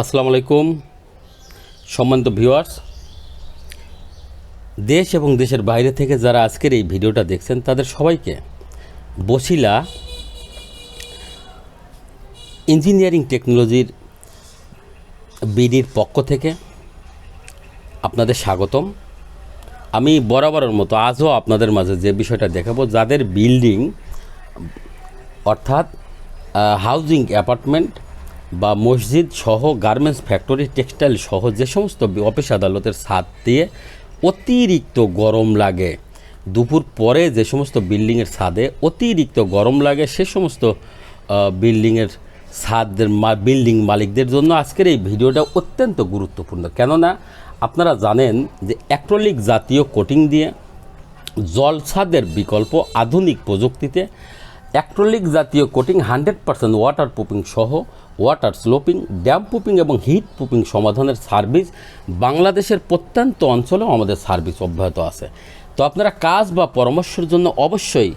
আসসালামু আলাইকুম, সম্মানিত ভিউয়ার্স। দেশ এবং দেশের বাইরে থেকে যারা আজকের এই ভিডিওটা দেখছেন, তাদের সবাইকে বসিলা ইঞ্জিনিয়ারিং টেকনোলজির বিডির পক্ষ থেকে আপনাদের স্বাগতম। আমি বরাবরের মতো আজও আপনাদের মাঝে যে বিষয়টা দেখাবো, যাদের বিল্ডিং অর্থাৎ হাউজিং অ্যাপার্টমেন্ট বা মসজিদ সহ গার্মেন্টস ফ্যাক্টরি টেক্সটাইল সহ যে সমস্ত অফিস আদালতের ছাদ দিয়ে অতিরিক্ত গরম লাগে। দুপুর পরে যে সমস্ত বিল্ডিংয়ের ছাদে অতিরিক্ত গরম লাগে, সে সমস্ত বিল্ডিংয়ের ছাদের মা- বিল্ডিং মালিকদের জন্য আজকের এই ভিডিওটা অত্যন্ত গুরুত্বপূর্ণ। কেননা আপনারা জানেন যে অ্যাক্রোলিক জাতীয় কোটিং দিয়ে জলছাদের বিকল্প আধুনিক প্রযুক্তিতে অ্যাক্রোলিক জাতীয় coating hundred percent waterproofing সহ ওয়াটার স্লোপিং, ড্যাম প্রুফিং এবং হিট প্রুফিং সমাধানের সার্ভিস বাংলাদেশের প্রত্যন্ত অঞ্চলেও আমাদের সার্ভিস অব্যাহত আছে। তো আপনারা কাজ বা পরামর্শের জন্য অবশ্যই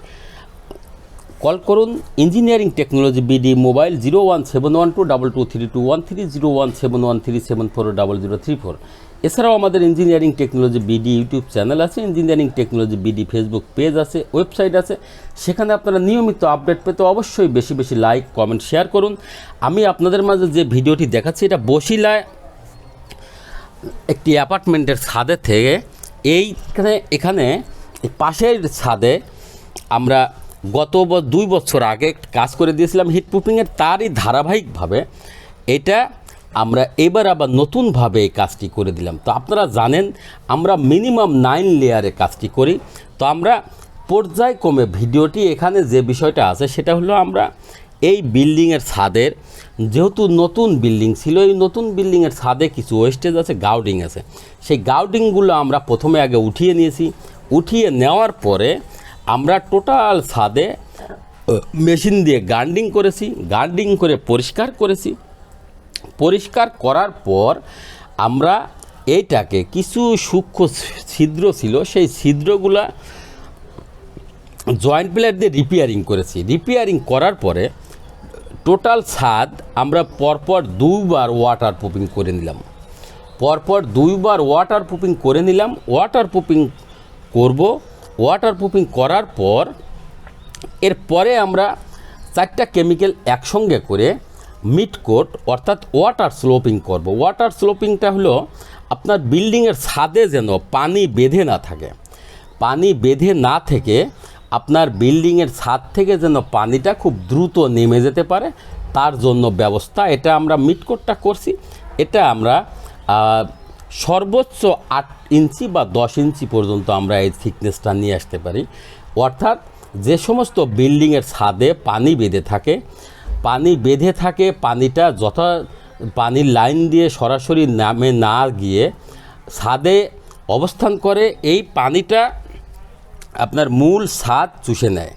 কল করুন engineering technology BD mobile zero one seven one two double two three two one three zero one seven one three seven four double zero three four. এছাড়াও আমাদের engineering technology BD YouTube channel আছে, engineering technology BD Facebook page আছে, website আছে। সেখানে আপনারা নিয়মিত update পেতে অবশ্যই বেশি বেশি লাইক, কমেন্ট, শেয়ার করুন। আমি আপনাদের মাঝে যে ভিডিওটি দেখাচ্ছি, এটা বসিলায় একটি অ্যাপার্টমেন্টের ছাদে থেকে। এইখানে, এখানে, পাশের ছাদে আমরা গত দুই বছর আগে কাজ করে দিয়েছিলাম হিট প্রুফিংয়ের তারই ধারাবাহিকভাবে। এটা আমরা এবার আবার নতুনভাবে এই কাজটি করে দিলাম। তো আপনারা জানেন, আমরা মিনিমাম নাইন লেয়ারে কাজটি করি। তো আমরা পর্যায়ক্রমে ভিডিওটি এখানে যে বিষয়টা আছে, সেটা হলো আমরা এই বিল্ডিংয়ের ছাদের, যেহেতু নতুন বিল্ডিং ছিল, এই নতুন বিল্ডিংয়ের ছাদে কিছু ওয়েস্টেজ আছে, গাউডিং আছে। সেই গাউডিংগুলো আমরা প্রথমে আগে উঠিয়ে নিয়েছি। উঠিয়ে নেওয়ার পরে আমরা টোটাল ছাদে মেশিন দিয়ে গার্ডিং করেছি গার্ডিং করে পরিষ্কার করেছি। পরিষ্কার করার পর আমরা এইটাকে কিছু সূক্ষ্ম ছিদ্র ছিল, সেই ছিদ্রগুলা জয়েন্ট প্লেট দিয়ে রিপেয়ারিং করেছি। রিপেয়ারিং করার পরে টোটাল ছাদ আমরা পরপর দুইবার ওয়াটার প্রুফিং করে নিলাম। পরপর দুইবার ওয়াটার প্রুফিং করে নিলাম। ওয়াটার প্রুফিং করব ওয়াটার প্রুফিং করার পর এরপরে আমরা চারটা কেমিক্যাল একসঙ্গে করে মিড কোট অর্থাৎ ওয়াটার স্লোপিং করব। ওয়াটার স্লোপিংটা হলো আপনার বিল্ডিংয়ের ছাদে যেন পানি বেঁধে না থাকে। পানি বেঁধে না থেকে আপনার বিল্ডিংয়ের ছাদ থেকে যেন পানিটা খুব দ্রুত নেমে যেতে পারে, তার জন্য ব্যবস্থা। এটা আমরা মিটকোটটা করছি। এটা আমরা সর্বোচ্চ আট ইঞ্চি বা দশ ইঞ্চি পর্যন্ত আমরা এই থিকনেসটা নিয়ে আসতে পারি। অর্থাৎ যে সমস্ত বিল্ডিংয়ের ছাদে পানি বেঁধে থাকে, পানি বেঁধে থাকে, পানিটা যথা পানির লাইন দিয়ে সরাসরি নামে না গিয়ে ছাদে অবস্থান করে, এই পানিটা আপনার মূল ছাদ চুষে নেয়।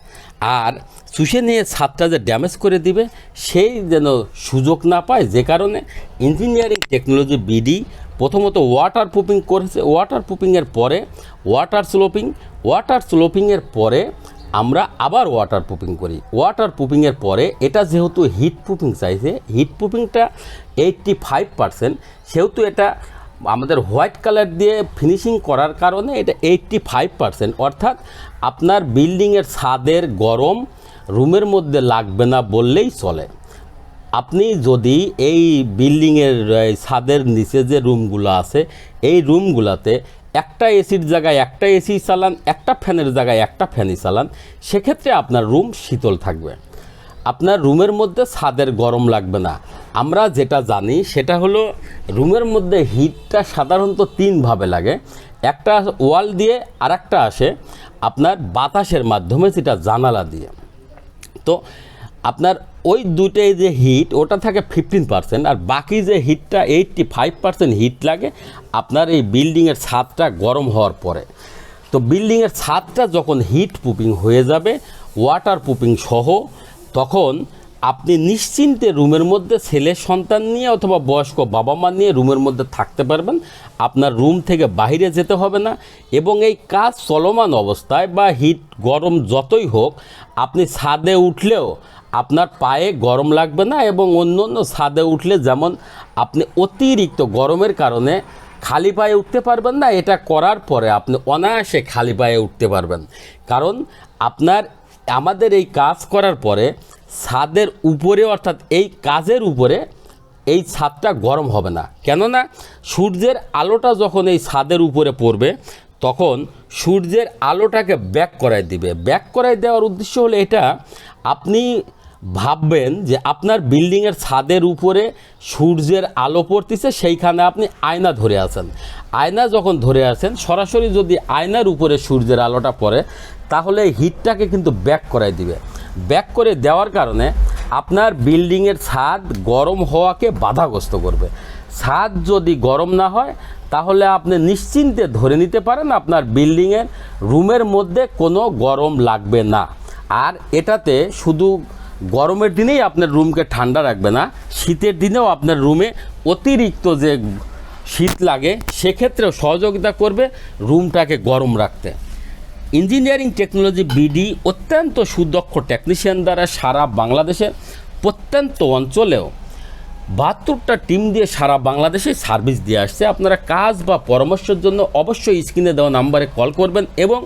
আর চুষে নিয়ে ছাদটা যে ড্যামেজ করে দিবে, সেই যেন সুযোগ না পায়, যে কারণে ইঞ্জিনিয়ারিং টেকনোলজি বিডি প্রথমত ওয়াটার প্রুফিং করেছে ওয়াটার প্রুফিংয়ের পরে ওয়াটার স্লোপিং ওয়াটার স্লোপিংয়ের পরে আমরা আবার ওয়াটার প্রুফিং করি। ওয়াটার প্রুফিংয়ের পরে, এটা যেহেতু হিট প্রুফিং চাইছে হিট প্রুফিংটা এইটটি ফাইভ পারসেন্ট সেহেতু এটা আমাদের হোয়াইট কালার দিয়ে ফিনিশিং করার কারণে এটা এইটটি ফাইভ পারসেন্ট অর্থাৎ আপনার বিল্ডিংয়ের ছাদের গরম রুমের মধ্যে লাগবে না বললেই চলে। আপনি যদি এই বিল্ডিংয়ের ছাদের নিচে যে রুমগুলো আছে, এই রুমগুলোতে একটা এসির জায়গায় একটা এসি চালান, একটা ফ্যানের জায়গায় একটা ফ্যানই চালান, সেক্ষেত্রে আপনার রুম শীতল থাকবে। আপনার রুমের মধ্যে ছাদের গরম লাগবে না। আমরা যেটা জানি সেটা হলো রুমের মধ্যে হিটটা সাধারণত তিনভাবে লাগে। একটা ওয়াল দিয়ে আর একটা আসে আপনার বাতাসের মাধ্যমে যেটা জানালা দিয়ে। তো আপনার ওই দুটোই যে হিট, ওটা থাকে ফিফটিন পার্সেন্ট আর বাকি যে হিটটা এইটটি ফাইভ পার্সেন্ট হিট লাগে, আপনার এই বিল্ডিংয়ের ছাদটা গরম হওয়ার পরে। তো বিল্ডিংয়ের ছাদটা যখন হিট প্রুপিং হয়ে যাবে ওয়াটার প্রুপিং সহ, তখন আপনি নিশ্চিন্তে রুমের মধ্যে ছেলে, সন্তান নিয়ে অথবা বয়স্ক বাবা মা নিয়ে রুমের মধ্যে থাকতে পারবেন। আপনার রুম থেকে বাইরে যেতে হবে না এবং এই কাজ চলমান অবস্থায় বা হিট, গরম যতই হোক, আপনি ছাদে উঠলেও আপনার পায়ে গরম লাগবে না এবং অন্য অন্য ছাদে উঠলে যেমন আপনি অতিরিক্ত গরমের কারণে খালি পায়ে উঠতে পারবেন না, এটা করার পরে আপনি অনায়াসে খালি পায়ে উঠতে পারবেন। কারণ আপনার আমাদের এই কাজ করার পরে ছাদের উপরে, অর্থাৎ এই কাজের উপরে এই ছাদটা গরম হবে না। কেননা সূর্যের আলোটা যখন এই ছাদের উপরে পড়বে, তখন সূর্যের আলোটাকে ব্যাক করাই দিবে। ব্যাক করাই দেওয়ার উদ্দেশ্য হলো এটা, আপনি ভাববেন যে আপনার বিল্ডিংয়ের ছাদের উপরে সূর্যের আলো পড়তেছে, সেইখানে আপনি আয়না ধরে আছেন। আয়না যখন ধরে আছেন, সরাসরি যদি আয়নার উপরে সূর্যের আলোটা পড়ে তাহলে হিটটাকে কিন্তু ব্যাক করাই দিবে। ব্যাক করে দেওয়ার কারণে আপনার বিল্ডিংয়ের ছাদ গরম হওয়াকে বাধাগ্রস্ত করবে। ছাদ যদি গরম না হয়, তাহলে আপনি নিশ্চিন্তে ধরে নিতে পারেন আপনার বিল্ডিংয়ের রুমের মধ্যে কোনো গরম লাগবে না। আর এটাতে শুধু গরমের দিনেই আপনার রুমকে ঠান্ডা রাখবে না, শীতের দিনেও আপনার রুমে অতিরিক্ত যে শীত লাগে, সেক্ষেত্রেও সহযোগিতা করবে রুমটাকে গরম রাখতে। ইঞ্জিনিয়ারিং টেকনোলজি বিডি অত্যন্ত সুদক্ষ টেকনিশিয়ান দ্বারা সারা বাংলাদেশের প্রত্যন্ত অঞ্চলেও বাহাত্তরটা টিম দিয়ে সারা বাংলাদেশে সার্ভিস দিয়ে আসছে। আপনারা কাজ বা পরামর্শের জন্য অবশ্যই স্ক্রিনে দেওয়া নাম্বারে কল করবেন এবং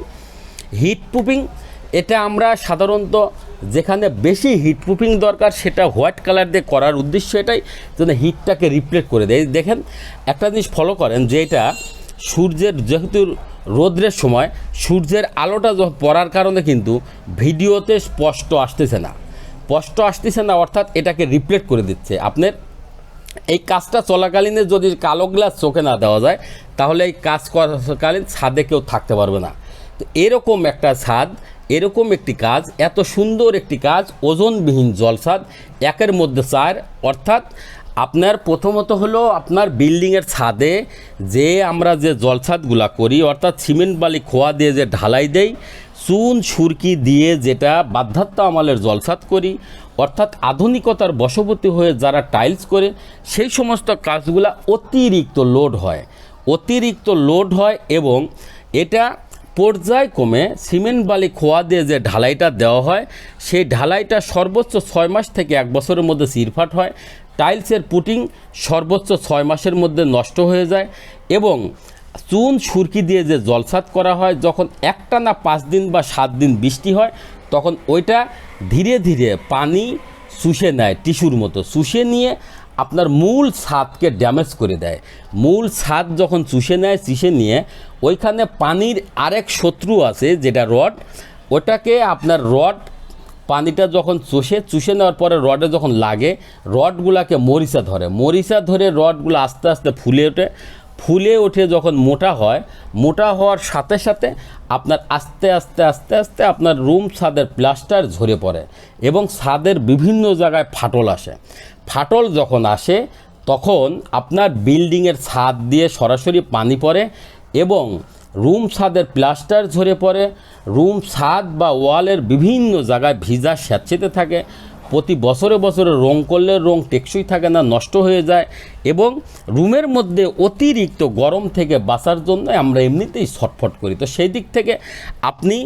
হিট প্রুফিং এটা আমরা সাধারণত যেখানে বেশি হিট প্রুফিং দরকার সেটা হোয়াইট কালার দিয়ে করার উদ্দেশ্য এটাই, যেন হিটটাকে রিপ্লেট করে দেয়। দেখেন, একটা জিনিস ফলো করেন যে এটা সূর্যের যেহেতু রোদ্রের সময়, সূর্যের আলোটা পড়ার কারণে কিন্তু ভিডিওতে স্পষ্ট আসতেছে না। স্পষ্ট আসতেছে না অর্থাৎ এটাকে রিপ্লেট করে দিচ্ছে। আপনার এই কাজটা চলাকালীনে যদি কালো গ্লাস চোখে না দেওয়া যায়, তাহলে এই কাজ করাকালীন ছাদে কেউ থাকতে পারবে না। তো এরকম একটা ছাদ, এরকম একটি কাজ, এত সুন্দর একটি কাজ, ওজনবিহীন জলছাদ, একের মধ্যে চার, অর্থাৎ আপনার প্রথমত হলো আপনার বিল্ডিংয়ের ছাদে যে আমরা যে জলছাদগুলা করি, অর্থাৎ সিমেন্ট বালি খোয়া দিয়ে যে ঢালাই দেই, চুন সুরকি দিয়ে যেটা বাধ্যাত্ম আমলের জলছাদ করি, অর্থাৎ আধুনিকতার বশবর্তী হয়ে যারা টাইলস করে, সেই সমস্ত কাজগুলা অতিরিক্ত লোড হয়। অতিরিক্ত লোড হয় এবং এটা পর্যায়ক্রমে সিমেন্ট বালি খোয়া দিয়ে যে ঢালাইটা দেওয়া হয়, সেই ঢালাইটা সর্বোচ্চ ছয় মাস থেকে এক বছরের মধ্যে সিরফাট হয়। টাইলসের পুটিং সর্বোচ্চ ছয় মাসের মধ্যে নষ্ট হয়ে যায় এবং চুন সুরকি দিয়ে যে জলসাত করা হয়, যখন একটা না পাঁচ দিন বা সাত দিন বৃষ্টি হয়, তখন ওইটা ধীরে ধীরে পানি শুষে নেয় টিস্যুর মতো। শুষে নিয়ে আপনার মূল ছাদকে ড্যামেজ করে দেয়। মূল ছাদ যখন চুষে নেয়, চুষে নিয়ে ওইখানে পানির আরেক শত্রু আছে, যেটা রড, ওটাকে আপনার রড পানিটা যখন চষে, চুষে নেওয়ার পরে রডে যখন লাগে, রডগুলাকে মরিচা ধরে। মরিচা ধরে রডগুলো আস্তে আস্তে ফুলে ওঠে। ফুলে ওঠে যখন মোটা হয়, মোটা হওয়ার সাথে সাথে আপনার আস্তে আস্তে আস্তে আস্তে আপনার রুম ছাদের প্লাস্টার ঝরে পড়ে এবং ছাদের বিভিন্ন জায়গায় ফাটল আসে। ফাটল যখন আসে, তখন আপনার বিল্ডিংয়ের ছাদ দিয়ে সরাসরি পানি পড়ে এবং রুম ছাদের প্লাস্টার ঝরে পড়ে রুম ছাদ বা ওয়ালের বিভিন্ন জায়গায় ভিজা স্যাঁতসেতে থাকে প্রতি বছরে বছরে রং করলে রং টেকসই থাকে না, নষ্ট হয়ে যায় এবং রুমের মধ্যে অতিরিক্ত গরম থেকে বাঁচার জন্য আমরা এমনিতেই ছটফট করি। তো সেই দিক থেকে আপনি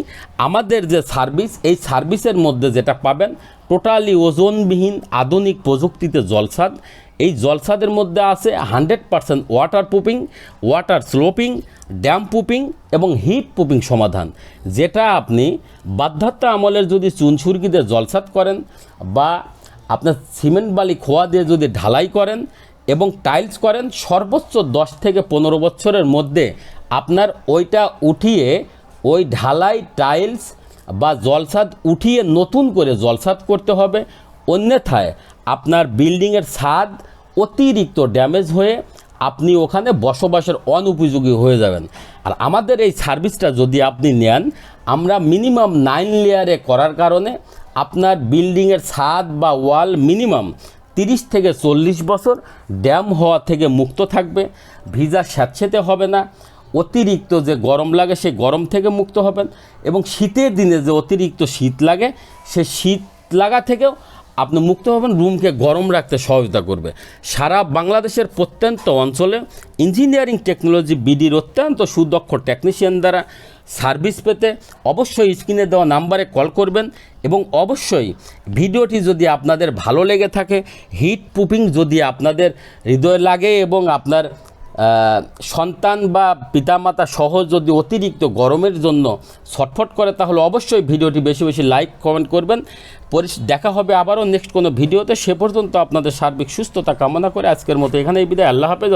আমাদের যে সার্ভিস, এই সার্ভিসের মধ্যে যেটা পাবেন টোটালি ওজনবিহীন আধুনিক প্রযুক্তিতে জলসাদ। এই জলসাদের মধ্যে আছে hundred percent waterproofing water sloping, damp proofing এবং হিট প্রুফিং সমাধান। যেটা আপনি বাধ্যাত্ম আমলের যদি চুনছুরকিতে জলসাদ করেন বা আপনার সিমেন্ট বালি খোয়া দিয়ে যদি ঢালাই করেন এবং টাইলস করেন, সর্বোচ্চ দশ থেকে পনেরো বছরের মধ্যে আপনার ওইটা উঠিয়ে ওই ঢালাই টাইলস বা জলসাদ উঠিয়ে নতুন করে জলসাদ করতে হবে। অন্যথায় আপনার বিল্ডিংয়ের ছাদ অতিরিক্ত ড্যামেজ হয়ে আপনি ওখানে বসবাসের অনুপযোগী হয়ে যাবেন। আর আমাদের এই সার্ভিসটা যদি আপনি নেন, আমরা মিনিমাম নাইন লেয়ারে করার কারণে আপনার বিল্ডিংয়ের ছাদ বা ওয়াল মিনিমাম তিরিশ থেকে চল্লিশ বছর ড্যাম হওয়া থেকে মুক্ত থাকবে, ভিজা স্যাঁতসেতে হবে না, অতিরিক্ত যে গরম লাগে সেই গরম থেকে মুক্ত হবেন এবং শীতের দিনে যে অতিরিক্ত শীত লাগে সে শীত লাগা থেকেও আপনি মুক্ত হবেন, রুমকে গরম রাখতে সহযোগিতা করবে। সারা বাংলাদেশের প্রত্যন্ত অঞ্চলে ইঞ্জিনিয়ারিং টেকনোলজি বিডির অত্যন্ত সুদক্ষ টেকনিশিয়ান দ্বারা সার্ভিস পেতে অবশ্যই স্ক্রিনে দেওয়া নাম্বারে কল করবেন এবং অবশ্যই ভিডিওটি যদি আপনাদের ভালো লেগে থাকে, হিট প্রুফিং যদি আপনাদের হৃদয় লাগে এবং আপনার সন্তান বা পিতামাতা সহ যদি অতিরিক্ত গরমের জন্য ছটফট করে, তাহলে অবশ্যই ভিডিওটি বেশি বেশি লাইক, কমেন্ট করবেন। দেখা হবে আবারও নেক্সট কোনো ভিডিওতে। সে পর্যন্ত আপনাদের সার্বিক সুস্থতা কামনা করে আজকের মতো এখানেই বিদায়। আল্লাহ হাফেজ।